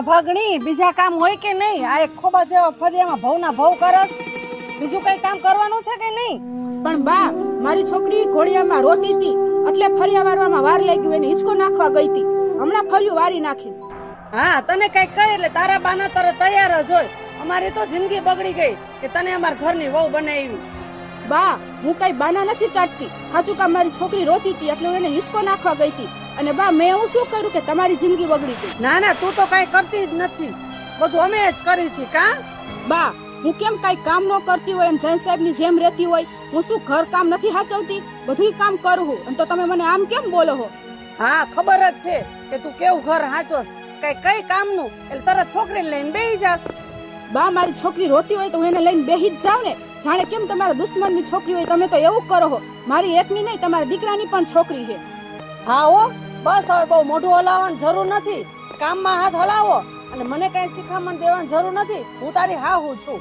એ અભાગણી બીજા કામ હોય કે નહીં? આ એક ખોબા જેવા ફરિયામાં ભવના ભવ કરસ બીજું કઈ કામ કરવાનું છે કે નહીં? પણ બા મારી છોકરી ઘોડિયામાં રોતી હતી એટલે ફરિયા વારવામાં વાર લાગ્યું એને હિંચકો નાખવા ગઈ હતી. હમણાં ફર્યું વારી નાખીશ. હા તને કઈ કહે એટલે તારા બાના તરત તૈયાર જ હોય. અમારી તો જિંદગી બગડી ગઈ કે તને અમારા ઘરની વહુ બનાવી. બા હું કઈ બાના નથી કાઢતી. સાચું કામ મારી છોકરી રોતી હતી એટલે હું એને હિંચકો નાખવા ગઈ હતી. અને બા મેં એવું શું કર્યું કે તમારી જિંદગી બગડી ગઈ? ના ના તું તો કઈ કરતી જ નથી. બધું અમે જ કરી છે કા? બા હું કેમ કઈ કામ ન કરતી હોય અને જૈન સાહેબની જેમ રહેતી હોય? હું શું ઘર કામ નથી હાચવતી? બધું કામ કરું અને તો તમે મને આમ કેમ બોલો હો? હા ખબર જ છે કે તું કેવું ઘર હાચોસ કઈ કઈ કામનું? એટલે તરત છોકરીને લઈને બેહી જાસ બા મારી છોકરી રોતી હોય તો હું એને લઈને બેહી જ જાઉં ને? જાણે કેમ તમારા દુશ્મનની છોકરી હોય તમે તો એવું કરો હો. મારી એકની નહીં તમારા દીકરાની પણ છોકરી છે. હા હો બસ હવે બહુ મોઢું હલાવવાની જરૂર નથી. કામમાં હાથ હલાવો અને મને કઈ શિખામણ દેવાની જરૂર નથી. હું તારી હા હું છું.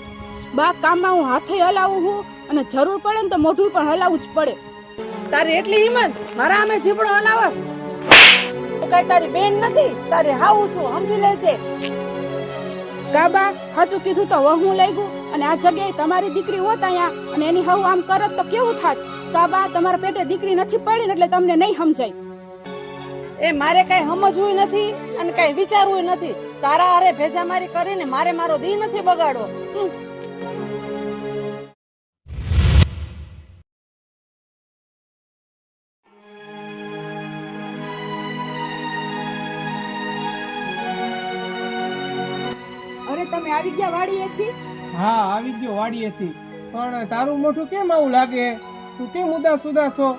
બા કામમાં હું હાથે હલાવું છું અને જરૂર પડે ને તો મોઢું પણ હલાવવું જ પડે. તારી એટલી હિંમત? મારા અમે જીબડો હલાવસ. હું કઈ તારી બેન નથી તારી હાવું છું સમજી લેજે. કાબા સાચું કીધું તો વહું લઈ ગયું અને આ જગ્યાએ તમારી દીકરી હોત અહીંયા અને એની હવ આમ કરત તો કેવું થાત? કાબા તમારા પેટે દીકરી નથી પડી એટલે તમને નહીં સમજાય. એ મારે કઈ સમજવું નથી અને કઈ વિચારવું નથી. તારા હારે ભેજામારી કરીને મારે મારો દી નથી બગાડવો. અરે, તમે આવી ગયા વાડી એકથી? હા, આવી ગયો વાડીએથી પણ તારું મોઢું કેમ આવું લાગે? તું કેમ ઉદાસ ઉદાસ છો?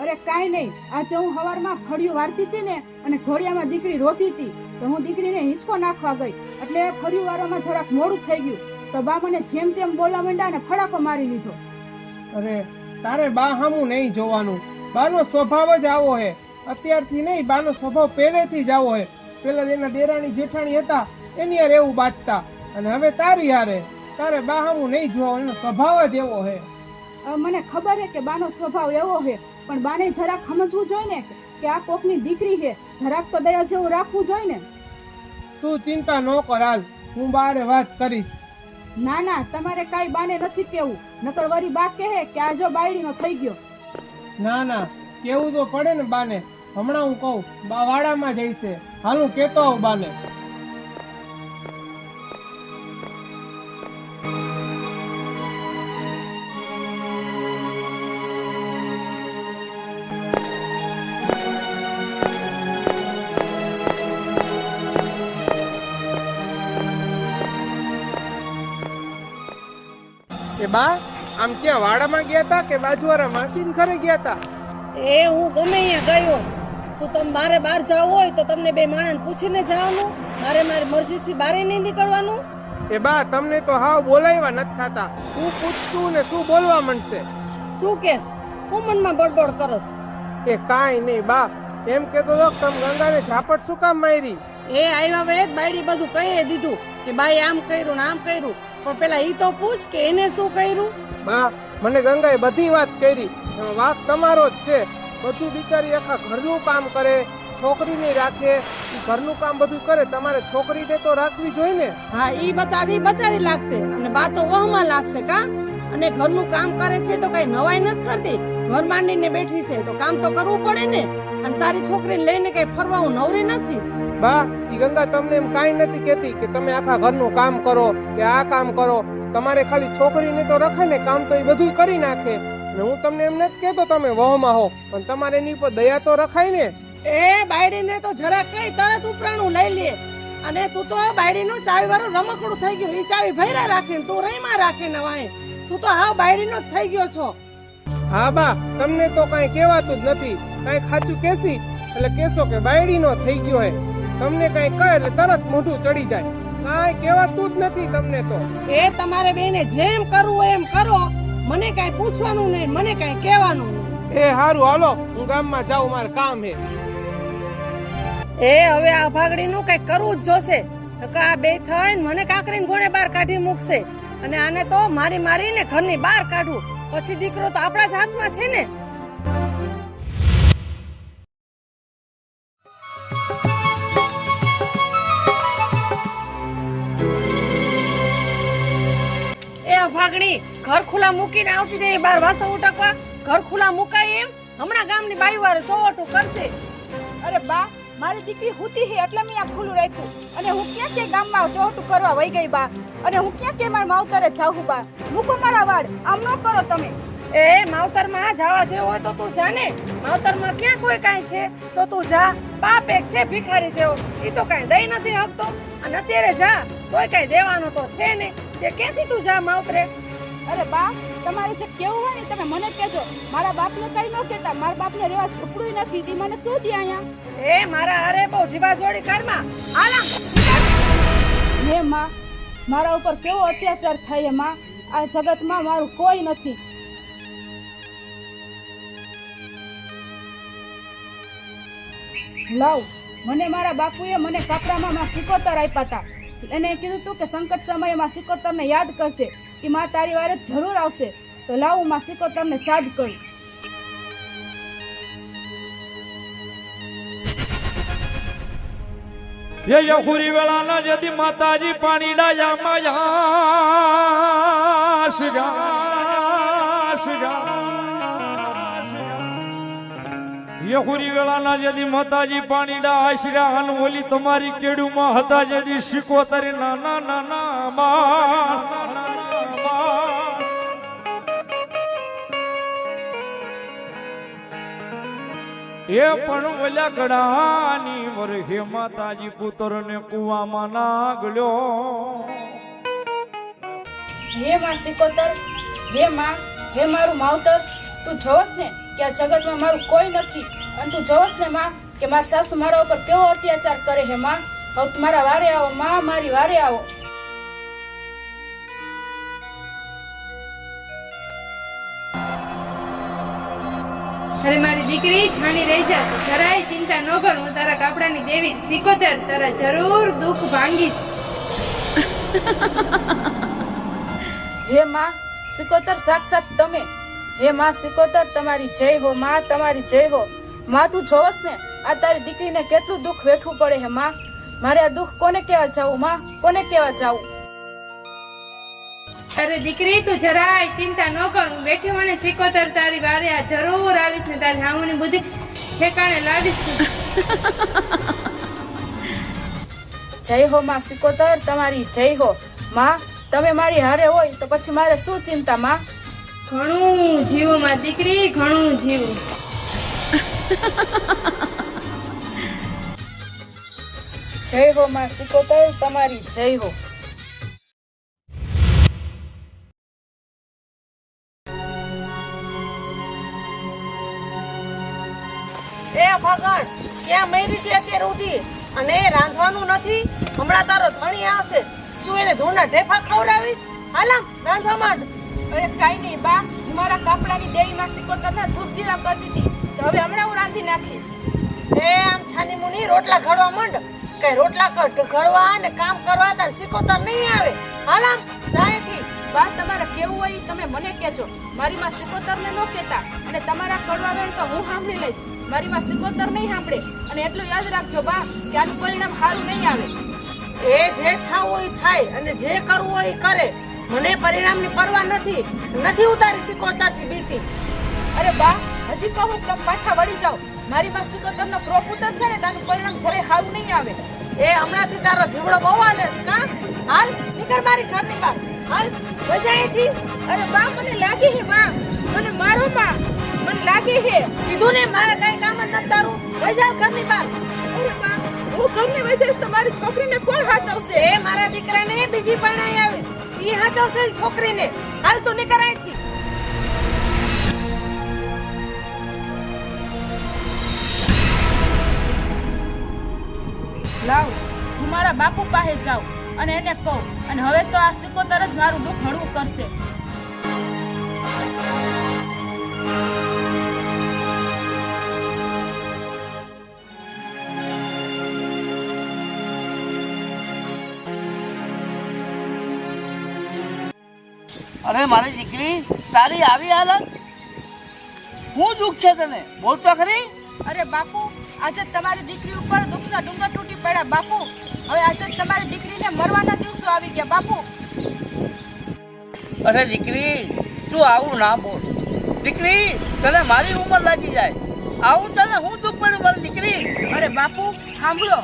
અરે કાઈ નહીં. આજે હું હવારમાં ફળિયું વારતી હતી ને અને ઘોડિયામાં દીકરી રોતી હતી તો હું દીકરીને હિંચકો નાખવા ગઈ. એટલે ફળિયું વારવામાં જરાક મોડું થઈ ગયું. તો બા મને જેમ તેમ બોલવા માંડ્યા અને ફડાકો મારી લીધો. અરે તારે બા હામું નહીં જોવાનું. બાનો સ્વભાવ જ આવો હે. અત્યારથી નહીં બાનો સ્વભાવ પહેલેથી જ આવો હે. પેલા એના દેરાણી જેઠાણી હતા એની હારે એવું બાજતા. અને હવે તારી હારે. તારે બા હામું નહીં જોવાનું સ્વભાવ જ એવો હે. મને ખબર છે કે બાનો સ્વભાવ એવો છે પણ બાને જરાક સમજવું જોઈએ ને કે આ કોકની દીકરી છે જરાક તો દયા જેવું રાખવું જોઈએ ને તું ચિંતા ન કર હાલ હું બારે વાત કરીશ. ના ના તમારે કાઈ બાને નથી કેવું નકર વરી બા કહે કે આ જો બાયડીનો થઈ ગયો. ના ના કેવું તો પડે ને બાને. હમણાં હું કહું બા વાડામાં જઈશે હાલ હું કેતો આવું બાને. બા આમ ક્યાં વાડામાં ગયા હતા કે બાજુવાળા માસીન ઘરે ગયા હતા એ હું ગમે અહીંયા ગયો. શું તમે મારે બહાર જવું હોય તો તમને બે માણસ પૂછીને જવાનું? મારે મારી મરજીથી બારે નહીં નીકળવાનું? એ બા તમને તો હાવ બોલાવ્યા નથી થતા. શું પૂછતું ને શું બોલવા માંડશે? શું કેસ? હું મનમાં બડબડ કરસ? એ કાંઈ નહીં બા. એમ કેતો તો તમ તમે ગંગાને ઝાપટ શું કામ મારી? એ આવ્યા વેદ બાયડી બધું કહી દીધું કે બાઈ આમ કર્યું ને આમ કર્યું. પણ પેલા ઈ તો પૂછ કે એને શું કર્યું? બા મને ગંગાએ બધી વાત કરી. વાત તમારો જ છે. બધું બિચારી આખા ઘરનું કામ કરે છોકરીને રાખે. ઘરનું કામ બધું કરે તમારે છોકરીને તો રાખવી જોઈએ ને. હા ઈ બતાવી બચારી લાગશે. અને બા તો વહમાં લાગશે કા? અને ઘરનું કામ કરે છે તો કઈ નવાઈ નથી કરતી. ઘર માંડીને બેઠી છે તો કામ તો કરવું પડે ને. અને તારી છોકરીને લઈને કઈ ફરવા હું નવરી નથી? બા ઈ ગંગા તમને એમ કાંઈ નથી કહેતી કે તમે આખા ઘરનું કામ કરો કે આ કામ કરો. તમારે ખાલી છોકરીને તો રખાય ને કામ તો એ બધું કરી નાખે. ને હું તમને એમ નથી કહેતો તમે વહમાં હો પણ તમારે એની ઉપર દયા તો રખાય ને. એ બાયડીને તો જરા કઈ તરત ઉપરાણું લઈ લે. અને તું તો બાયડીનું ચાવી વાળું રમકડું થઈ ગયું. એ ચાવી ભૈરા રાખીને તું રહીમાં રાખીને વાય. તું તો હાવ બાયડીનો જ થઈ ગયો છો. હા બા તમને તો કાંઈ કહેવાતું જ નથી. કાંઈ ખાચું કેસી? એટલે કેસો કે બાયડીનો થઈ ગયો હે. તમને કાંઈ કહે એટલે તરત મોઢું ચડી જાય. કાંઈ કહેવાતું જ નથી તમને તો. એ તમારે બેને જેમ કરવું એમ કરો. મને કાંઈ પૂછવાનું નહીં મને કાંઈ કહેવાનું નહીં. એ હારું હાલો હું ગામમાં જાઉં મારે કામ હે. એ હવે આ ભાગડીનું કઈ કરવું જ જોશે. નકર આ બે થઈને મને કાકરીને ઘોડે બહાર કાઢી મૂકશે. અને આને તો મારી મારીને ઘરની બહાર કાઢવું પછી દીકરો તો આપણા જ હાથમાં છે ને. ભાગણી ઘર ખુલ્લા મૂકીને આવતી નહીં બાર વાસો ઉટકવા. ઘર ખુલ્લા મુકાય એમ. હમણાં ગામની બાઈ વાળો ચોવટું કરશે. અરે બા મારી દીકરી હુતી હે એટલે મેં આ ખુલ્લું રાખ્યું. અને હું ક્યાં કે ગામમાં ચોહટું કરવા વહી ગઈ બા? અને હું ક્યાં કે મારા માવતરે જાઉં બા? મૂકો મારા વાડ આમ ન કરો તમે. એ માવતરમાં જવા જેવું હોય તો તું જા ને માવતરમાં ક્યાં કોઈ કાંઈ છે? તો તું જા. બાપ એક છે ભિખારી જેવો. એ તો કાંઈ દઈ નથી હકતો. અને અત્યારે જા. તોય કાંઈ દેવાનો તો છે ને તે ક્યાંથી તું જા માવતરે અરે બા તમારે જે કેવું હોય ને તમે મને કહેજો. મારા બાપને કઈ ન કહેતા. મારા બાપને રેવા છોકરું નથી. તી મને શું દે અહીંયા? એ મારા અરે બહુ જીવા જોડી કરમાં આલા હે માં મારા ઉપર કેવો અત્યાચાર થાયમાં? આ જગતમાં મારું કોઈ નથી. લાવ મને મારા બાપુએ મને કપડામાં માં સિકોતર આપ્યા હતા એને કીધું તું કે સંકટ સમયે સિકોતરને યાદ કરશે કે માં તારી વારે જરૂર આવશે. તો લાવું માં સિકોતરને સાદ કરું. એ યખુરી વેળાના જદી માતાજી પાણી ડાયા માયા યખુરી વેળાના જદી માતાજી પાણીડા આશરા હાલ ઓલી તમારી કેડુમાં હતા જદી શીકોતરી નાના નાના બા એ પણ ઓલા ગડાની વરહે માતાજી પુત્રને કુવામાં નાગલ્યો હે માં સિકોતર હે માં, હે મારું માવતર, તું જોવસ ને કે આ જગતમાં મારું કોઈ નથી. અને તું જોવસ ને માં કે મારા સાસુ મારા ઉપર કેવો અત્યાચાર કરે હે માં? હવે તું મારા વારે આવો માં મારી વારે આવો. અરે મારી દીકરી છાની રહી જા જરાય ચિંતા ન કર હું તારા કાપડાની દેવી સિકોતર. તારા જરૂર દુઃખ ભાંગીશ. હે માં સિકોતર સાક્ષાત તમે. હે માં સિકોતર તમારી જય હો માં તમારી જય હો. માં તું જોવસ ને આ તારી દીકરીને કેટલું દુઃખ વેઠવું પડે હે માં? મારે આ દુઃખ કોને કેવા જાવું માં? કોને કેવા જાવું? અરે દીકરી તું જરાય ચિંતા ન કર હું બેઠી મને સિકોતર તારી વારે આ જરૂર આવીશ ને તારી હામુની બુદ્ધિ ઠેકાણે લાવીશ જય હો માં સિકોતર તમારી જય હો. માં તમે મારી હારે હોય તો પછી મારે શું ચિંતા માં? ઘણું જીવું માં દીકરી ઘણું જીવું. જય હો માં સિકોતર તમારી જય હો. એ ભગણ ક્યાં મરી હતી અત્યારે ઉધી અને એ રાંધવાનું નથી? હમણાં તારો ધણી આવશે. શું એને ધૂળના ઢેફા ખવડાવીશ? હાલા રાંધવા માંડ. અરે કાઈ નહીં બા મારા કાપડાની દેવીમાં સિકોતરના ધૂપ દીવા કરતી હતી. તો હવે હમણાં હું રાંધી નાખીશ. એ આમ છાની મુની રોટલા ઘડવા માંડ. કે રોટલા ઘડવા અને કામ કરવા તાર સિકોતર નહીં આવે. હાલા જાયથી. બા તમારે કેવું હોય તમે મને કહેજો. મારી માં સિકોતરને ન કહેતા. અને તમારા કડવા બેન તો હું સાંભળી લઈશ. મારી માં સિકોતર નહીં સાંભળે. અને એટલું યાદ રાખજો બા કે આનું પરિણામ સારું નહીં આવે. એ જે થવું હોય થાય અને જે કરવું હોય એ કરે. મને પરિણામની પરવા નથી. નથી ઉતારી બા હજી કે તમે પાછા વળી જાઓ. મારી પાસે તો તમને પ્રોપુટર છે ને તાનું પરિણામ જરાય સારું નહીં આવે. એ હમણાંથી તારો જીવડો બહુ હાલે છે, કા? હાલ નીકળ મારી ઘરની બહાર. હાલ વજાએથી અરે બા મને લાગી હે બા મને મારો બા મને લાગી હે કીધું ને મારે કઈ કામ નથી તારું. વજા ઘરની બહાર. અરે બા હું ઘરની વહી તો મારી છોકરીને કોણ સાચવશે એ મારા દીકરાને બીજી પરણાઈ આવીશ. ઈ હાચવશે છોકરીને. હાલ તું નીકળ અહીંથી. લાવ. હું મારા બાપુ પાસે જાઉં અને એને કહું. અને હવે તો આ સિકોતર જ મારું દુઃખ હળવું કરશે. અરે મારી દીકરી તારી આવી હાલત? હું દુઃખ છે તને? બોલ તો ખરી? અરે બાપુ આજે તમારી દીકરી ઉપર દુઃખના ડુંગર તૂટી પડ્યા. બાપુ હવે આજે તમારી દીકરીને મરવાના દિવસો આવી ગયા બાપુ. અરે દીકરી તું આવું ના બોલ. દીકરી તને મારી ઉંમર લાગી જાય. આવું તને હું દુઃખ પડ્યું મારી દીકરી. અરે બાપુ સાંભળો.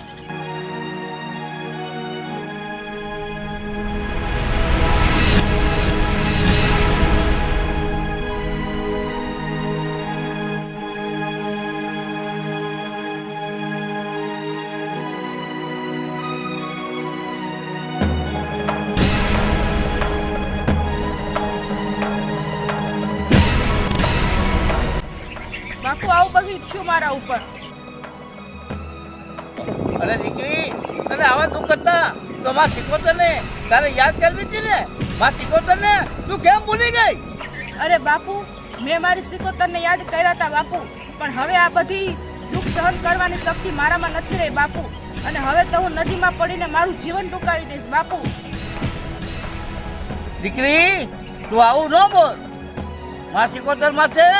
મારા ઉપર. અરે દીકરી તને આવા શું કરતા તો માં શીખો તને તારે યાદ કરવી હતી ને? માં શીખો તને તું કેમ ભૂલી ગઈ? અરે બાપુ મેં મારી સિકોતરને યાદ કર્યા હતા બાપુ. પણ હવે આ બધી દુઃખ સહન કરવાની શક્તિ મારામાં નથી રહી બાપુ. અને હવે તો હું નદીમાં પડીને મારું જીવન ટૂંકાવી દઈશ બાપુ. દીકરી તું આવું ન બોલ. માં શીખોતરમાં છે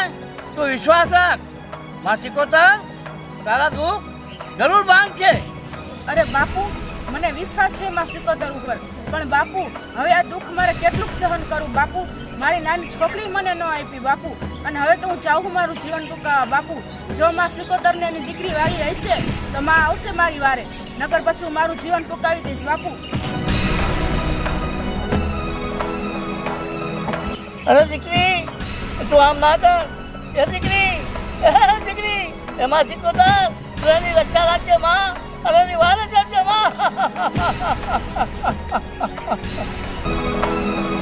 તું વિશ્વાસ રાખ. માં શીખોતર તારા દુઃખ? જરૂર બાંધ છે. અરે બાપુ મને વિશ્વાસ છે માં સિકોતર ઉપર. પણ બાપુ હવે આ દુઃખ મારે કેટલું સહન કરું? બાપુ મારી નાની છોકરી મને ન આપી બાપુ. અને હવે તો હું ચાહું મારું જીવન ટૂંકાવા બાપુ જો માં સિકોતર ને એની દીકરી વાળી રહેશે તો માં આવશે મારી વારે. નગર પછી હું મારું જીવન ટૂંકાવી દઈશ બાપુ. અરે દીકરી તું આમ ના કર. એ દીકરી. એમાં તું એની રક્ષા રાખજે માં. અને એની વારે ચડજે માં.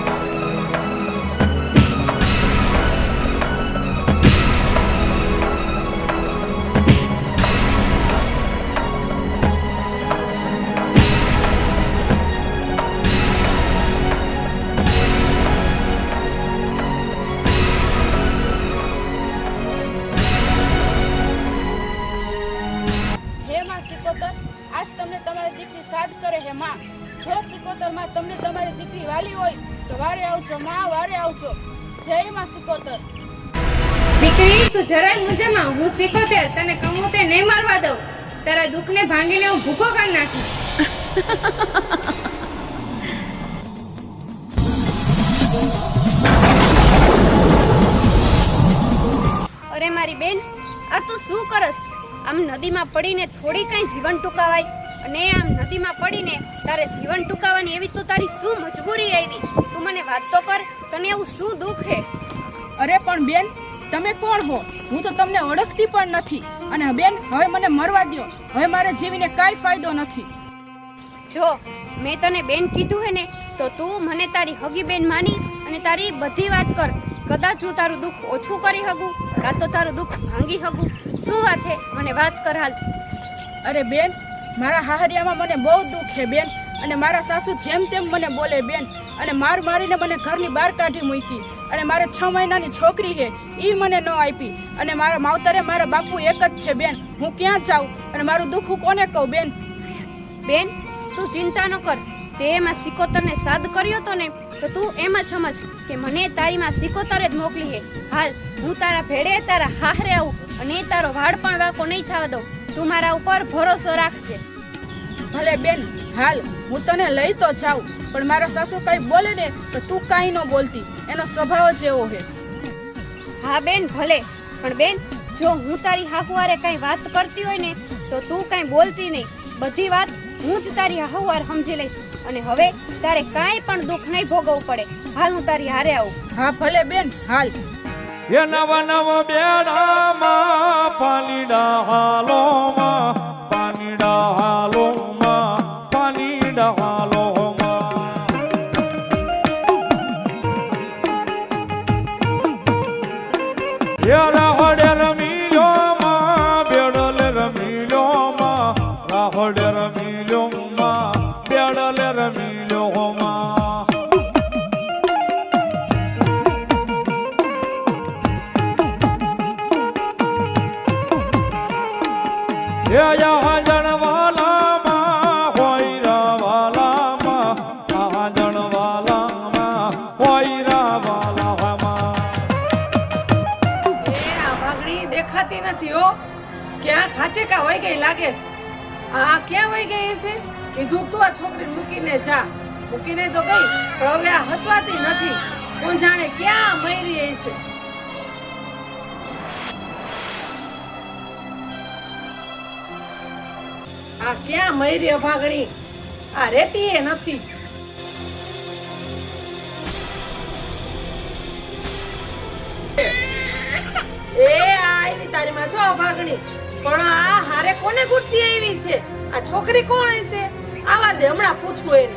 માં સિકોતર આજ તમને તમારી દીકરી સાદ કરે હે માં. જો સિકોતરમાં તમને તમારી દીકરી વાલી હોય તો વારે આવજો માં વારે આવજો. જય માં સિકોતર. દીકરી તું જરાય મજામાં હું સિકોતેર તને કમોતે નહીં મારવા દઉં. તારા દુઃખને ભાંગીને હું ભૂકો કરી નાખીશ. અરે મારી બેન આ તું શું કરસ? આમ નદીમાં પડીને થોડી કાંઈ જીવન ટૂંકાવાય. અને આમ નદીમાં પડીને તારે જીવન ટૂંકાવાની એવી તો તારી શું મજબૂરી આવી? તું મને વાત તો કર તને એવું શું દુઃખ હે? અરે પણ બેન તમે કોણ હો? હું તો તમને ઓળખતી પણ નથી. અને બેન હવે મને મરવા દ્યો. હવે મારે જીવીને કાંઈ ફાયદો નથી. જો મેં તને બેન કીધું હે ને તો તું મને તારી હગી બેન માની અને તારી બધી વાત કર. કદાચ હું તારું દુઃખ ઓછું કરી હગું કાં તો તારું દુઃખ ભાંગી હગું. શું વાત હે? મને વાત કર હાલ. અરે બેન મારા હાહરિયામાં મને બહુ દુઃખ છે બેન અને મારા સાસુ જેમ તેમ મને બોલે બેન અને માર મારીને મને ઘરની બહાર કાઢી મૂકી અને મારે છ મહિનાની છોકરી છે એ મને ન આપી અને મારા માવતરે મારા બાપુ એક જ છે બેન હું ક્યાં જાઉં અને મારું દુઃખ હું કોને કહું બેન? બેન તું ચિંતા ન કર. તે એમાં સિકોતરને સાદ કર્યો તો ને તો તું એમ જ સમજ કે મને તારીમાં સિકોતરે જ મોકલી હે. હાલ હું તારા ભેડે તારા હાહરે આવું. અને તારો વાળ પણ વાકો નહીં થવા દઉં. તું મારા ઉપર ભરોસો રાખજે. ભલે બેન હાલ હું તને લઈ તો જાઉં પણ મારા સાસુ કઈ બોલે ને તો તું કાંઈ ન બોલતી. એનો સ્વભાવ જ એવો છે. હા બેન ભલે પણ બેન જો હું તારી હાહુવારે કઈ વાત કરતી હોય ને તો તું કઈ બોલતી નહીં. બધી વાત હું જ તારી હાહુવાર સમજી લઈશ. અને હવે તારે કાંઈ પણ દુઃખ નહીં ભોગવવું પડે. હાલ હું તારી હારે આવું. હા ભલે બેન હાલ. એ નવ નવ બેડામાં પાલીડા હાલોમાં દેખાતી નથી હો. ક્યાં ખાચે કા વહી ગઈ લાગે આ ક્યાં વહી ગઈ છે કીધું તું આ છોકરી મૂકીને જા. મૂકીને તો ગઈ, પણ હવે આ હચવાતી નથી. કોણ જાણે ક્યાં મયરી છે? આ ક્યાં મયરી અભાગણી આ રેતી એ નથી. એ આ આવી તારી માં છો ભાગણી પણ આ હારે કોને કુટતી આવી છે? આ છોકરી કોણ હશે? આવા દે હમણાં પૂછવું એને.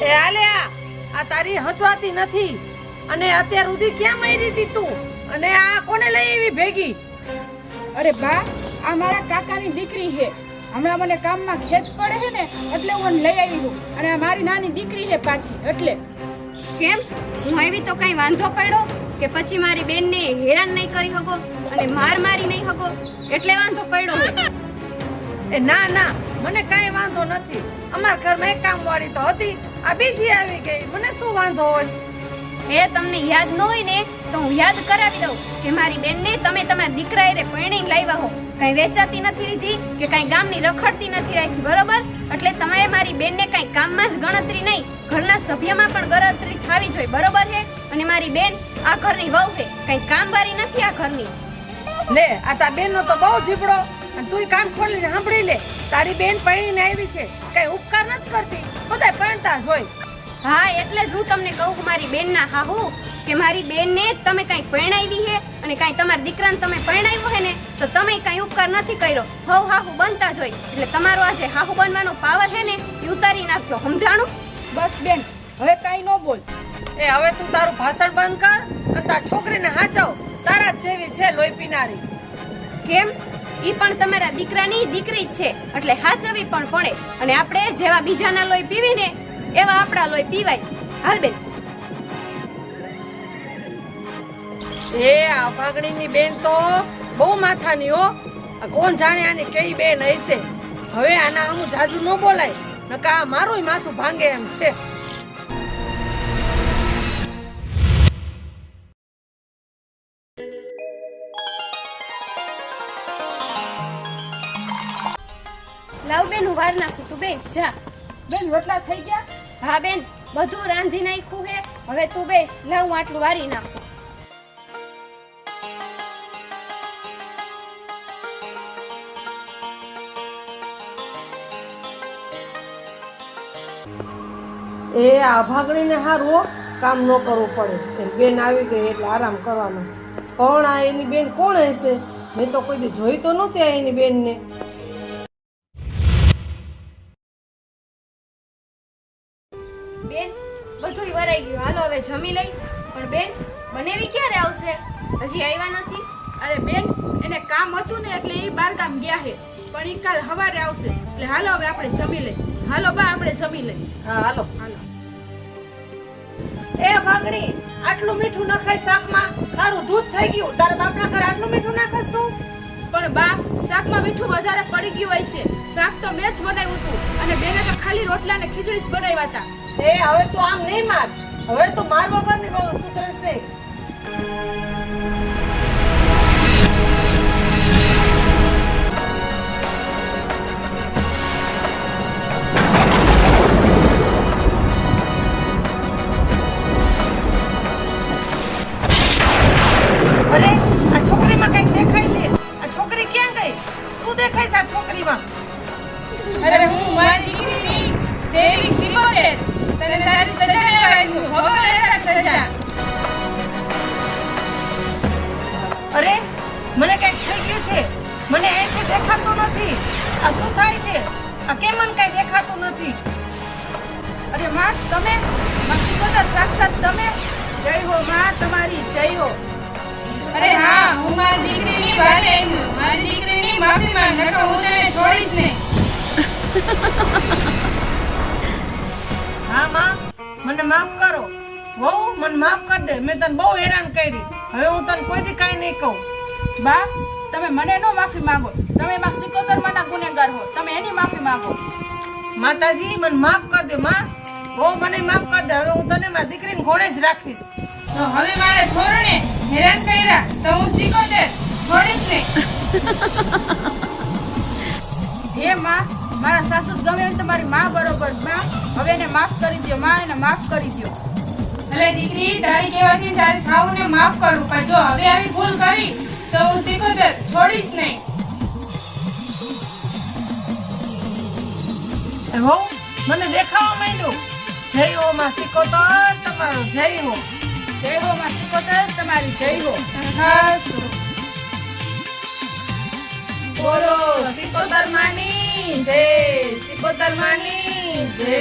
એ આલ્યા, આ તારી હચવાતી નથી. અને અત્યાર સુધી ક્યાં મરી હતી તું? અને આ કોને લઈ આવી ભેગી? અરે બા આ મારા કાકાની દીકરી છે. હમણાં મને કામમાં ખેંચ પડે છે ને એટલે હું લઈ આવી છું. અને આ મારી નાની દીકરી છે પાછી એટલે. કેમ? હું આવી તો કઈ વાંધો પડ્યો? કે પછી મારી બેનને હેરાન નહીં કરી શકો અને માર મારી નહીં શકો? એટલે વાંધો પડ્યો. એ ના ના મને કાંઈ વાંધો નથી. અમારા ઘરમાં એક કામવાળી તો હતી. આ બીજી આવી ગઈ. મને શું વાંધો હોય? એ તમને યાદ ન હોય ને તો હું યાદ કરાવી દઉં કે મારી બેનને તમે તમારા દીકરા એરે પરણી લાવ્યા હો. કઈ વેચાતી નથી લીધી કે કઈ ગામની રખડતી નથી રાખી, બરોબર? એટલે તમારે મારી બેનને કઈ કામમાં જ ગણતરી નહીં, ઘરના સભ્યમાં પણ ગણતરી થવી જોઈએ, બરોબર છે? અને મારી બેન આ ઘરની વહુ છે, કઈ કામવારી નથી આ ઘરની. લે, આ તા બેનનો તો બહુ જીબડો અને તું કામ ખોલીને સાંભળી લે. તારી બેન પૈણીને આવી છે, કઈ ઉપકાર નથી કરતી. બધાય પરણતા જ હોય. હા એટલે જ હું તમને કહું કે મારી બેનના હાહુ કે મારી બેનને તમે કાંઈ પરણાવી છે અને કાંઈ તમારા દીકરાને તમે પરણાવ્યો છે ને તો તમે કાંઈ ઉપકાર નથી કર્યો. હવ હાહુ બનતા જ હોય. એટલે તમારો આ જે હાહુ બનવાનો પાવર છે ને એ ઉતારી નાખજો સમજાણું? બસ બેન હવે કાંઈ ન બોલ. એ હવે તું તારું ભાષણ બંધ કર અને તારા છોકરીને હાચવ. તારા જ જેવી છે લોહી પીનારી. કેમ? ઈ પણ તમારા દીકરાની દીકરી જ છે. એટલે હાચવી પણ પડે. અને આપણે જેવા બીજાના લોહી પીવીને એવા આપણા લોહી પીવાય. હાલ બેન. એ આ ભાગણીની બેન તો બહુ માથાની હો. કોણ જાણે આની કઈ બેન હશે? હવે આના હું જાજુ ન બોલાય. નકા આ મારું માથું ભાંગે એમ છે. લાવ બેન હું વાર નાખું તું બેસ જા. બેન રોટલા થઈ ગયા? હા બેન, બધું રાંધી નાખ્યું હે. હવે તું બે, લાવ આટલું વારી નાખું. એ આ ભાગણીને હારું કામ ન કરવું પડે. બેન આવી ગઈ એટલે આરામ કરવાનો. પણ આ એની બેન કોણ હશે? મેં તો કોઈ જોઈ તો નહોતી આ એની બેનને. બેન બધું વરાઈ ગયું. હાલો હવે જમી લઈ. પણ બેન બનેવી ક્યારે આવશે? હજી આવ્યા નથી. અરે બેન એને કામ હતું ને એટલે એ બાર ગામ ગયા છે પણ એ કાલ સવારે આવશે. એટલે હાલો હવે આપણે જમી લઈ. હાલો બા આપણે જમી લઈ. હા હાલો. હાલો. એ ભાગણી આટલું મીઠું નખાય શાકમાં? તારું દૂધ થઈ ગયું. તારા બાપના ઘરે આટલું મીઠું નાખસ તું? પણ બા શાકમાં મીઠું વધારે પડી ગયું હોય છે. શાક તો મેં જ બનાવ્યું હતું. અને બેને તો ખાલી રોટલા ને ખીચડી જ બનાવ્યા હતા. એ, હવે તું આમ નહીં માર. હવે તો માર વગરની બહુ સુધરસ જય હો માં તમારી જય હો અરે હા હું મારી દીકરીની વાત આવી મારી દીકરીની માફી માંગ નકર હું તને છોડીશ નહીં. હા માં મને માફ કરો. વહુ મને માફ કરી દે. મેં તને બહુ હેરાન કરી. હવે હું તને કોઈ દી કાંઈ નહીં કહું. બા તમે મને નો માફી માંગો. તમે માં સિકોતર માના ગુનેગાર હો. તમે એની માફી માંગો. માતાજી મને માફ કરી દે માં. બહુ મને માફ કરી દે. હવે હું તને મારી દીકરીને ઘોડે જ રાખીશ. તો હવે મારા છોરને હેરાન કર્યા. તો હું શીખો છે ઘોડે જ નહીં હે માં, મારા સાસુ ગમે એમ તમારી માં બરોબર. માં, હવે એને માફ કરી દો માં એને માફ કરી દો એટલે દીકરી, તારી કહેવાથી તારી સાઉને માફ કરું. પણ જો હવે આવી ભૂલ કરી, તો હું સિકોતર છોડીશ નહીં. વહુ મને દેખાવા માંડ્યું. જય હો માં સિકોતર તમારો જય હો. જય હો માં સિકોતર તમારી જય હો. બોલો સિકોતર માની જય. સિકોતર માની જય.